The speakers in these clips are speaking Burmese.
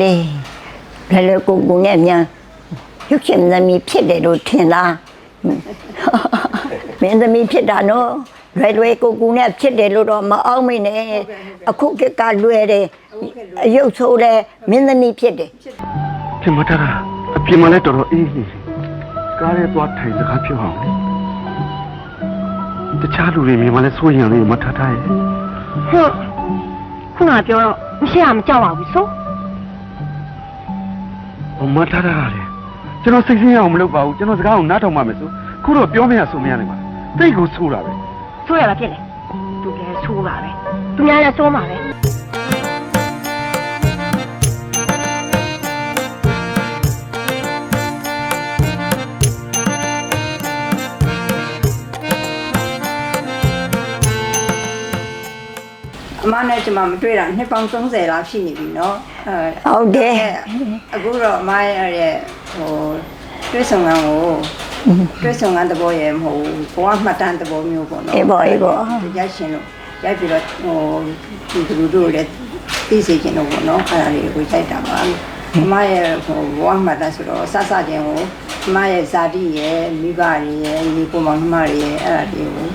လေဘယ်လိုကိုကိုနဲ့မြန်ရုပ်ရှင်သမီးဖြစ်တယ်လို့ထင်လားမင်းသမီးဖြစ်တာနော်လွယ်လွယ်ကိုကိုနဲ့ဖြစ်တယ်လို့တော့မအောင်မိနဲ့အခုကကလွယ်တယ်အယုတ်ဆိုးတယ်မင်းသမီးဖြစ်တယ်ပြင်မတတာအပြင်မှာလည်းတော်တော်အေးနေတယ်ကားရဲသွားထိုင်စကားပြောအောင်လေတခြားလူတွေမြင်မှလည်းစိုးရင်လေးမထထားရဲ့ဟွန်းခုနကပြောတော့မရှိရမကြောက်ပါဘူးဆိုဟို မထထားတာလေကျွန်တော်စိတ်ဆင်းရအောင်မလုပ်ပါဘူးကျွန်တော်စကားကိုနားထောင်ပါမယ်ဆိုခုတော့ပြောမရဆိုမရနိုင်ပါတိတ်ကိုဆိုးတာပဲဆိုရတာဖြစ်တယ်သူလည်းဆိုးပါပဲသူများလည်းဆိုးမှာပဲ နဲ့ကျွန်မမတွေ့တာနှစ်ပေါင်း30လောက်ရှိနေပြီเนาะအဲ ဟုတ်တယ် အခုတော့အမရဲ့ဟိုတွေ့ဆုံခံကိုတွေ့ဆုံခံတဘောရဲ့မဟုတ်ဘူးဘဝမှတ်တမ်းတဘောမျိုးပေါ့နော် အေးပေါ့အေးပေါ့ ရိုက်ရှင်လို့ရိုက်ပြီးတော့ဟိုဒီလူတို့လည်းသိစေချင်တော့ပေါ့နော်အဲ့ဒါလေးကိုရိုက်တာပါအမရဲ့ဟိုဘဝမှတ်တမ်းဆိုတော့ဆဆချင်းကိုအမရဲ့ဇာတိရဲ့မိဘတွေရဲ့ညီကိုမောင်နှမတွေရဲ့အဲ့ဒါလေးကို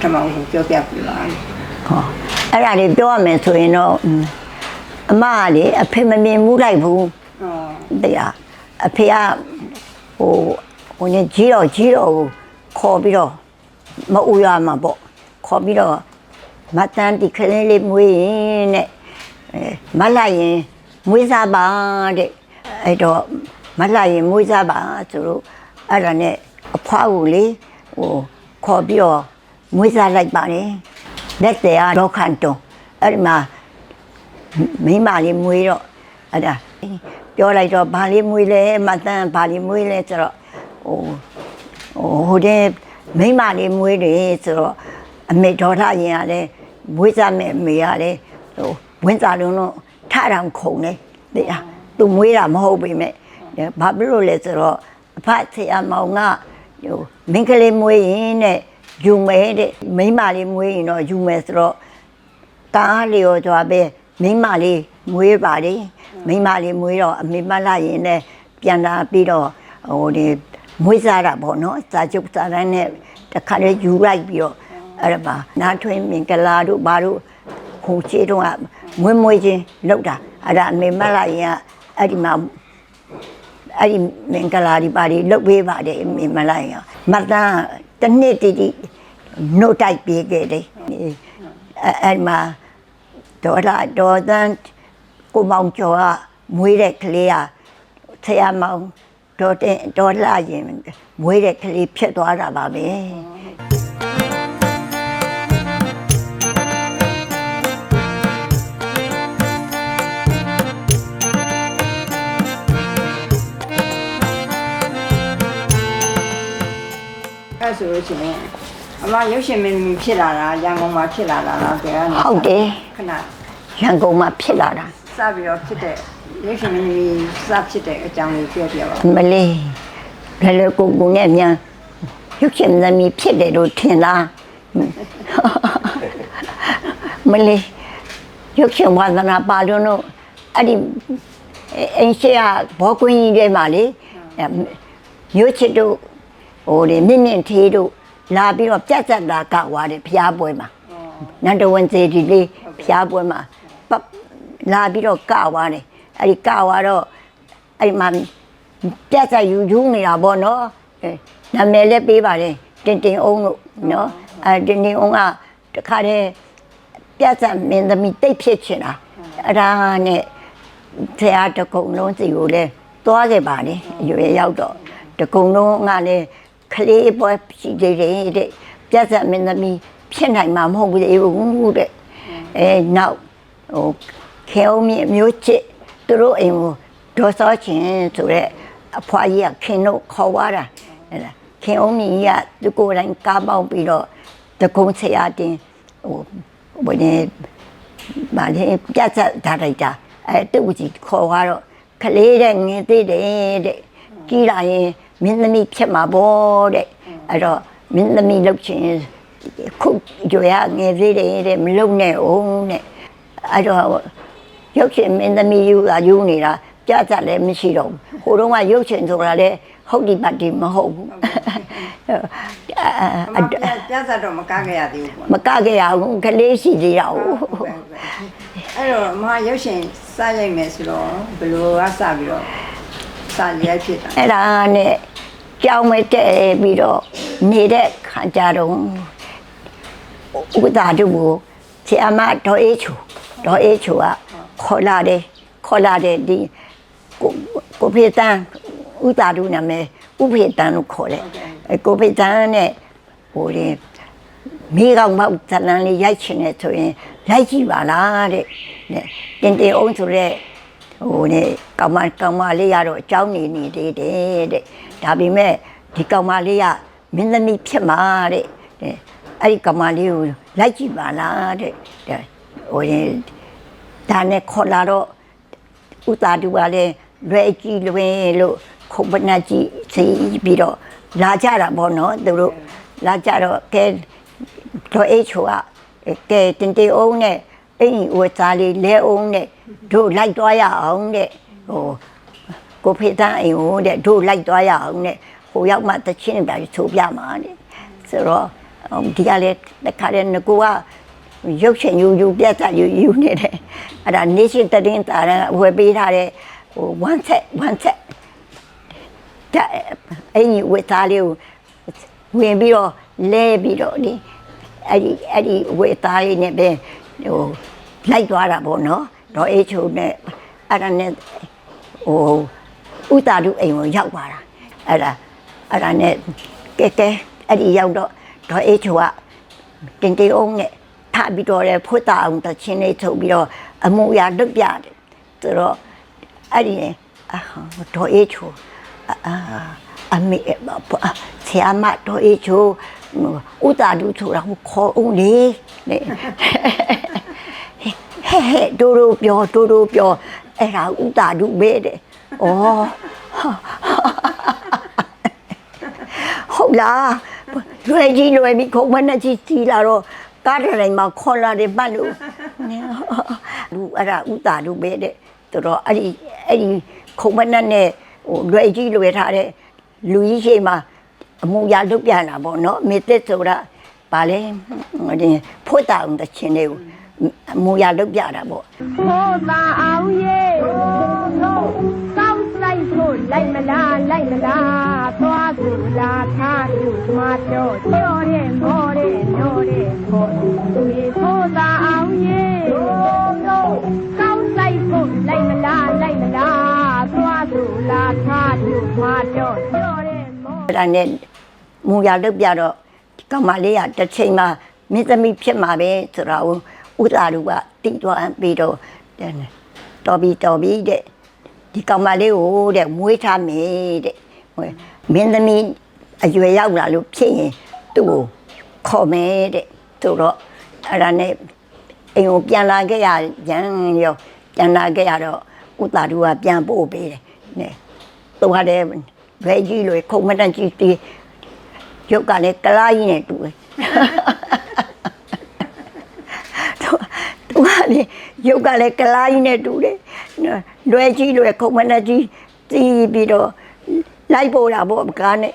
ထမအောင်ပြောပြပြပါ ဟော အဲ့ဒါလေးပြောရမယ်ဆိုရင်တော့အမကလေအဖေမမြင်မှုလိုက်ဘူးတရားအဖေကဟိုဟိုနေကြီးတော့ကြီးတော့ခေါ်ပြီးတော့မအူရမှာပေါ့ခေါ်ပြီးတော့မတန်းဒီခလေးလေးမွေးရင်တဲ့မလိုက်ရင်မွေးစားပါတဲ့အဲ့တော့မလိုက်ရင်မွေးစားပါသူတို့အဲ့ဒါနဲ့အဖွားကိုလေဟိုခေါ်ပြီးတော့မွေးစားလိုက်ပါတယ် လက်တရားတော့ခန်တုံအဲ့ဒီမှာမိန်းမလေးမွေးတော့အဲ့ဒါပြောလိုက်တော့ဘာလေးမွေးလဲမတန်းဘာလေးမွေးလဲဆိုတော့ဟိုဟိုဟိုတဲ့မိန်းမလေးမွေးတယ်ဆိုတော့အမေဒေါ်လာရင်ရတယ်မွေးစားမဲ့အမေရတယ်ဟိုဝင်းစားလုံးတော့ထထောင်ခုံနေတရားသူမွေးတာမဟုတ်ပေမဲ့ဘာဖြစ်လို့လဲဆိုတော့အဖဆရာမောင်ကဟိုမင်းကလေးမွေးရင်တဲ့ ယူမဲတဲ့မိန်းမလေးမွေးရင်တော့ယူမဲဆိုတော့ကားလျော်သွားပဲမိန်းမလေးမွေးပါလေမိန်းမလေးမွေးတော့အမေမလာရင်လည်းပြန်လာပြီးတော့ဟိုဒီမွေးစားတာပေါ့နော်စာချုပ်စာတမ်းနဲ့တခါလေယူလိုက်ပြီးတော့အဲ့ဒါပါနားထွင်းမင်္ဂလာတို့ဘာတို့ဟိုချေတော့ကမွေးမွေးချင်းလောက်တာအဲ့ဒါအမေမလာရင်ကအဲ့ဒီမှာအဲ့ဒီမင်္ဂလာဒီပါဒီလုတ်ပေးပါတယ်အမေမလာရင်ကမတ်တန်း တစ်နှစ်တီတီနှုတ်တိုက်ပေးခဲ့တယ်အဲ့အဲ့မှာဒေါ်လာဒေါ်သန်းကိုမောင်ကျော်ကမွေးတဲ့ကလေးကဆရာမောင်ဒေါ်တင်ဒေါ်လာရင်မွေးတဲ့ကလေးဖြစ်သွားတာပါပဲ ဆိုလို့ရှိရင်အမရုပ်ရှင်မင်းဖြစ်လာတာရန်ကုန်မှာဖြစ်လာတာလားကြယ်ကနေဟုတ်တယ်ခဏရန်ကုန်မှာဖြစ်လာတာစပြီးတော့ဖြစ်တဲ့ရုပ်ရှင်မင်းစဖြစ်တဲ့အကြောင်းလေးပြောပြပါမလေးဘယ်လိုကိုကိုနဲ့မြန်ရုပ်ရှင်သမီးဖြစ်တယ်လို့ထင်လားမလေးရုပ်ရှင်ဝါသနာပါလို့တော့အဲ့ဒီအင်းရှိကဘောကွင်းကြီးထဲမှာလေအဲ့မြို့ချစ်တို့ ဟိုဒီမြင့်မြင့်သေးတို့လာပြီးတော့ပြတ်သက်တာကဝါတယ်ဖျားပွဲမှာနန္ဒဝန်စေဒီလေးဖျားပွဲမှာပတ်လာပြီးတော့ကဝါတယ်အဲ့ဒီကဝါတော့အဲ့ဒီမှာပြတ်ဆက်ယူယူနေတာပေါ့နော်အဲနာမည်လည်းပေးပါတယ်တင်တင်အောင်လို့နော်အဲတင်တင်အောင်ကတခါတည်းပြတ်ဆက်မင်းသမီးတိတ်ဖြစ်ချင်တာအဲ့ဒါနဲ့ဆရာတကုံလုံးစီကိုလည်းသွားခဲ့ပါလေအရွယ်ရောက်တော့တကုံလုံးကလည်း ကလေးပွဲရှိသေးတယ်တဲ့ပြတ်ဆက်မင်းသမီးဖြစ်နိုင်မှာမဟုတ်ဘူးသေးဘူးတဲ့အဲနောက်ဟိုခဲအောင်မြင့်မျိုးချစ်သူတို့အိမ်ကိုဒေါ်စောချင်းဆိုတဲ့အဖွားကြီးကခင်တို့ခေါ်သွားတာအဲ့ဒါခင်အောင်မြင့်ကြီးကသူကိုယ်တိုင်ကားပေါင်းပြီးတော့တကုံဆရာတင်ဟိုဘယ်နဲ့ဗာလေပြတ်သက်ထားလိုက်တာအဲတူကြီးခေါ်သွားတော့ကလေးတဲ့ငင်းသေးတယ်တဲ့ကြီးလာရင် မင်းသမီးဖြစ်မှာပေါ့တဲ့အဲ့တော့မင်းသမီးလုပ်ချင်ခုကြွရငယ်သေးတယ်တဲ့မလုပ်နဲ့အောင်တဲ့အဲ့တော့ရုပ်ရှင်မင်းသမီးယူတာယူနေတာကြကြလည်းမရှိတော့ဘူးဟိုတုန်းကရုပ်ရှင်ဆိုတာလည်းဟုတ်ဒီပတ်ဒီမဟုတ်ဘူးအမပြပြစားတော့မကားခဲ့ရသေးဘူးပေါ့မကခဲ့ရဘူးကလေးရှိသေးတာဟုတ်အဲ့တော့အမရုပ်ရှင်စရိုက်မယ်ဆိုတော့ဘယ်လိုကစပြီးတော့ စရိုက်ဖြစ်တာအဲ့ဒါနဲ့ကြောင်းမတက်ပြီးတော့နေတဲ့ခါကြတော့ဥဒ္ဒါတို့ကိုဆရာမဒေါ်အေးချူဒေါ်အေးချူကခေါ်လာတယ်ခေါ်လာတယ်ဒီကိုကိုဖေတန်းဥဒ္ဒါတို့နာမည်ဥဖေတန်းလို့ခေါ်တယ်အဲကိုဖေတန်းနဲ့ဟိုလေမိကောင်မောက်ဇလန်လေးရိုက်ချင်တယ်ဆိုရင်လိုက်ကြည့်ပါလားတဲ့နဲ့တင်တင်အောင်ဆိုတဲ့ ဟိုနေကောင်မကောင်မလေးရတော့အကြောင်းနေနေသေးတယ်တဲ့ဒါပေမဲ့ဒီကောင်မလေးကမင်းသမီးဖြစ်မှာတဲ့တဲ့အဲ့ဒီကောင်မလေးကိုလိုက်ကြည့်ပါလားတဲ့တဲ့ဟိုရင်ဒါနဲ့ခေါ်လာတော့ဥတာတူကလည်းလွယ်ကြည့်လွင်လို့ခုပနာကြည့်စီပြီးတော့လာကြတာပေါ့နော်သူတို့လာကြတော့ကဲတော့အေးချိုကကဲတင်တေအောင်နဲ့အင်းဝသားလေးလဲအောင်နဲ့ တို့လိုက်သွားရအောင်တဲ့ဟိုကိုဖေတန်းအိမ်ဟိုတဲ့တို့လိုက်သွားရအောင်တဲ့ဟိုရောက်မှတချင်းပြချိုးပြမှာတဲ့ဆိုတော့ဒီကလည်းတခါတည်းငကိုကရုပ်ရှင်ယူယူပြတ်သက်ယူယူနေတယ်အဲ့ဒါနေရှိတည်င်းတာဝယ်ပေးထားတဲ့ဟို one set one set တဲ့အဲ့ဒီဝတ်သားလေးကိုဝင်ပြီးတော့လဲပြီးတော့ဒီအဲ့ဒီအဲ့ဒီဝတ်သားလေးနဲ့ပဲဟိုလိုက်သွားတာပေါ့နော် တော့အေးချုံနဲ့အဲ့ဒါနဲ့ဟိုဥတာတို့အိမ်ကိုရောက်သွားတာအဲ့ဒါအဲ့ဒါနဲ့ကဲကဲအဲ့ဒီရောက်တော့တော့အေးချုံကတင်တေအောင်နဲ့ထပြီးတော့လေဖွတ်တာအောင်တချင်းလေးထုတ်ပြီးတော့အမှုရာလွတ်ပြတယ်ဆိုတော့အဲ့ဒီနဲ့အာတော့အေးချုံအာအမေဆရာမတော်အေးချိုဥတာဒူဆိုတာကိုခေါ်ဦးလေနဲ့ ဟဲ့ဟဲ့ဒိုဒိုပြောဒိုဒိုပြောအဲ့ဒါဥတာဒူပဲတဲ့ဩဟုတ်လားလွယ်ကြီးလွယ်ပြီးခုံမနဲ့ကြီးစီလာတော့ကားတိုင်းမှာခေါ်လာတယ်ပတ်လို့လူအဲ့ဒါဥတာဒူပဲတဲ့တော်တော့အဲ့ဒီအဲ့ဒီခုံမနဲ့နဲ့ဟိုလွယ်ကြီးလွယ်ထားတဲ့လူကြီးရှိမှအမှုရလုတ်ပြန်တာပေါ့နော်မေတ္တဆိုတာဗာလဲဟိုဒီဖွတ်တာအောင်တခြင်းလေးကိုအ မှုရလုတ်ပြတာပေါ့မိုးသာအောင်ရေကောင်းဆိုင်ဖို့လိုက်မလားလိုက်မလားသွားသူလားထားသူမတော့ကြော်တဲ့မော်တဲ့နိုးတဲ့ခေါ်သူရေမိုးသာအောင်ရေကောင်းဆိုင်ဖို့လိုက်မလားလိုက်မလားသွားသူလားထားသူမတော့ကြော်တဲ့မော်အဲ့ဒါနဲ့မူရလုတ်ပြတော့ကမလေးကတစ်ချိန်မှာမင်းသမီးဖြစ်မှာပဲဆိုတာကို ဥသာလူကတိသွားပြီးတော့တော်ပြီတော်ပြီတဲ့ဒီကမလေးကိုတဲ့မွေးထားမယ်တဲ့ဟိုမင်းသမီးအရွယ်ရောက်လာလို့ဖြစ်ရင်သူ့ကိုခေါ်မယ်တဲ့သူတော့အဲ့ဒါနဲ့အိမ်ကိုပြန်လာခဲ့ရရန်ရောပြန်လာခဲ့ရတော့ဥသာလူကပြန်ပို့ပေးတယ်နဲ့သူကလည်းဘဲကြီးလို့ခုံမတန်ကြီးတီးရုပ်ကလည်းကလားကြီးနဲ့တူတယ်သူသူက လည်းရုပ်ကလည်းကလားကြီးနဲ့တူတယ်လွယ်ကြီးလွယ်ခုံမတန်ကြီးတီးပြီးတော့လိုက်ပို့တာပေါ့ကားနဲ့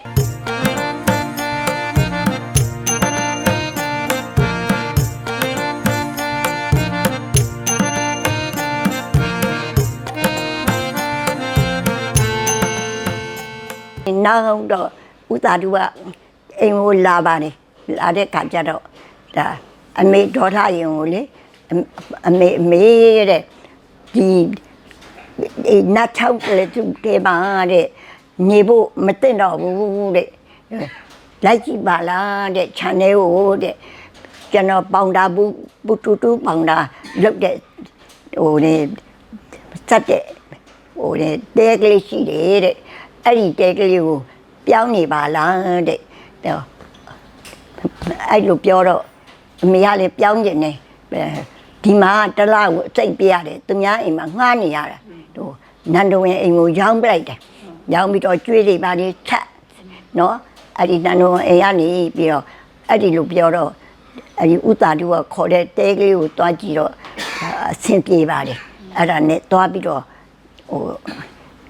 နောက်တော့ဥတာတူကအိမ်ကိုလာပါတယ်လာတဲ့ခါကျတော့ဒါအမေဒေါ်လာရင်ကိုလေ အအမေအမေတဲ့ဒီဒီနတ်ချောက်လေသူတေပါတဲ့နေဖို့မသိတော့ဘူးတဲ့လိုက်ကြည့်ပါလားတဲ့ channel ကိုတဲ့ကျွန်တော်ပေါင်တာဘူးဘူးတူတူပေါင်တာလုတ်တဲ့ဟိုနေစက်တဲ့ဟိုနေတဲကလေးရှိတယ်တဲ့အဲ့ဒီတဲကလေးကိုပြောင်းနေပါလားတဲ့တော့အဲ့လိုပြောတော့အမေကလည်းပြောင်းကျင်နေ ဒီမှာတစ်လားကိုစိတ်ပြရတယ်သူများအိမ်မှာငှားနေရတာဟိုနန္ဒဝင်အိမ်ကိုရောင်းပလိုက်တယ်ရောင်းပြီးတော့ကျွေးတွေပါလေချက်နော်အဲ့ဒီနန္ဒဝင်အိမ်ကနေပြီးတော့အဲ့ဒီလိုပြောတော့အဲ့ဒီဥတာတူကခေါ်တဲ့တဲကလေးကိုတွားကြည့်တော့အဆင်ပြေပါလေအဲ့ဒါနဲ့သွားပြီးတော့ဟို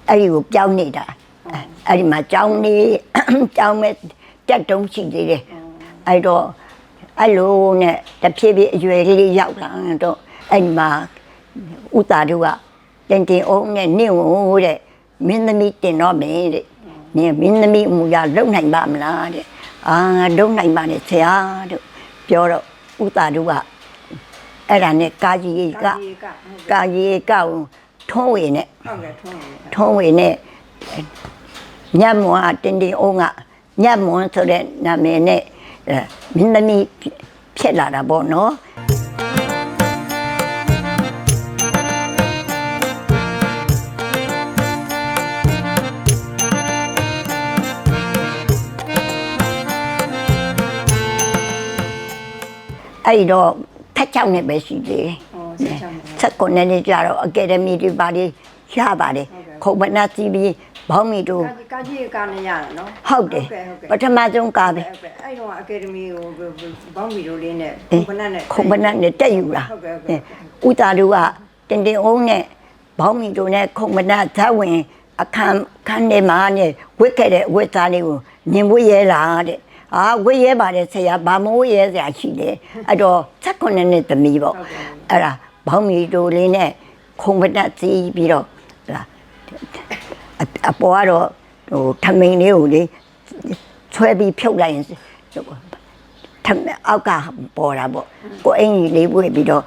အဲ့ဒီကိုပြောင်းနေတာအဲ့ဒီမှာကြောင်းနေကြောင်းမဲ့တက်တုံးရှိသေးတယ်အဲ့တော့ အဲ့လိုနဲ့တဖြည်းဖြည်းအရွယ်လေးရောက်လာတော့အဲ့ဒီမှာဥတာတို့ကတင်တင်အောင်နဲ့နင့်ဝတဲ့မင်းသမီးတင်တော့မယ်တဲ့နင်မင်းသမီးအမူအရာလုံနိုင်ပါမလားတဲ့အာငါလုံနိုင်ပါနဲ့ဆရာတို့ပြောတော့ဥတာတို့ကအဲ့ဒါနဲ့ကာကြီးကကာကြီးကဟုတ်ကဲ့ကာကြီးကောက်ထုံးဝေနဲ့ဟုတ်ကဲ့ထုံးတယ်ထုံးဝေနဲ့ညက်မွန်အတင်းတင်းအောင်ကညက်မွန်ဆိုတဲ့နာမည်နဲ့အဲ မင်းသမီးဖြစ်လာတာပေါ့နော်အဲ့တော့ထက်ချောင်းနဲ့ပဲရှိသေးတယ်ဟောဆက်ချောင်းတယ်ဆက်ကွန်နဲ့နေကြတော့အကယ်ဒမီတွေပါလေရပါတယ်ခုံမနာစီပြီး ဘောင်းမီတို့ကာကြီးကာကြီးကနေရတာနော်ဟုတ်တယ်ဟုတ်ကဲ့ဟုတ်ကဲ့ပထမဆုံးကားပဲဟုတ်ကဲ့အဲ့တော့အကယ်ဒမီကိုဘောင်းဗီတို့လေးနဲ့အေးခုနနဲ့ခုံမနာနဲ့တက်ယူလာဟုတ်ကဲ့ဟုတ်ကဲ့အဲဥတာတို့ကတင်တင်အောင်နဲ့ဘောင်းမီတို့နဲ့ခုံမနာဇက်ဝင်အခန်းခန်းထဲမှာနဲ့ဝစ်ခဲ့တဲ့ဝစ်သားလေးကိုမြင်ဖို့ရဲလားတဲ့အာဝစ်ရဲပါတယ်ဆရာဘာမိုးရဲဆရာရှိတယ်အဲ့တော့ဆက်ကွန်နဲ့နဲ့သမီးပေါ့အဲ့ဒါဘောင်းမီတို့လေးနဲ့ခုံမနာစီးပြီးတော့ဟလာ အအပေါ်ကတော့ဟိုထမိန်လေးကိုလေဆွဲပြီးဖြုတ်လိုက်ရင်ထမအောက်ကပေါ်တာပေါ့ကိုအင်ကြီးလေးပွေပြီးတော့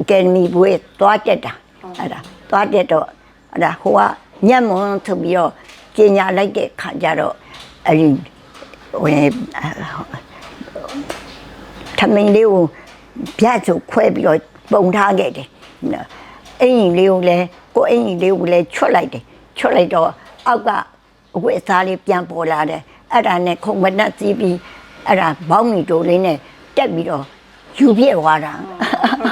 အကယ်ဒမီပွေသွားတက်တာအဲ့ဒါသွားတက်တော့အဲ့ဒါဟိုကညက်မွန်ဆိုပြီးတော့ကျင်ညာလိုက်တဲ့ခါကျတော့အဲ့ဒီဝင်ထမင်းလေးကိုပြတ်ဆိုခွဲပြီးတော့ပုံထားခဲ့တယ်နော်အင်ကြီးလေးကိုလည်းကိုအင်ကြီးလေးကိုလည်းချွတ်လိုက်တယ် ချွတ်လိုက်တော့အောက်ကအဝတ်အစားလေးပြန်ပေါ်လာတယ်အဲ့ဒါနဲ့ခုံမနှက်စီးပြီးအဲ့ဒါဘောင်းမီတိုလေးနဲ့တက်ပြီးတော့ယူပြည့်သွားတာဟုတ်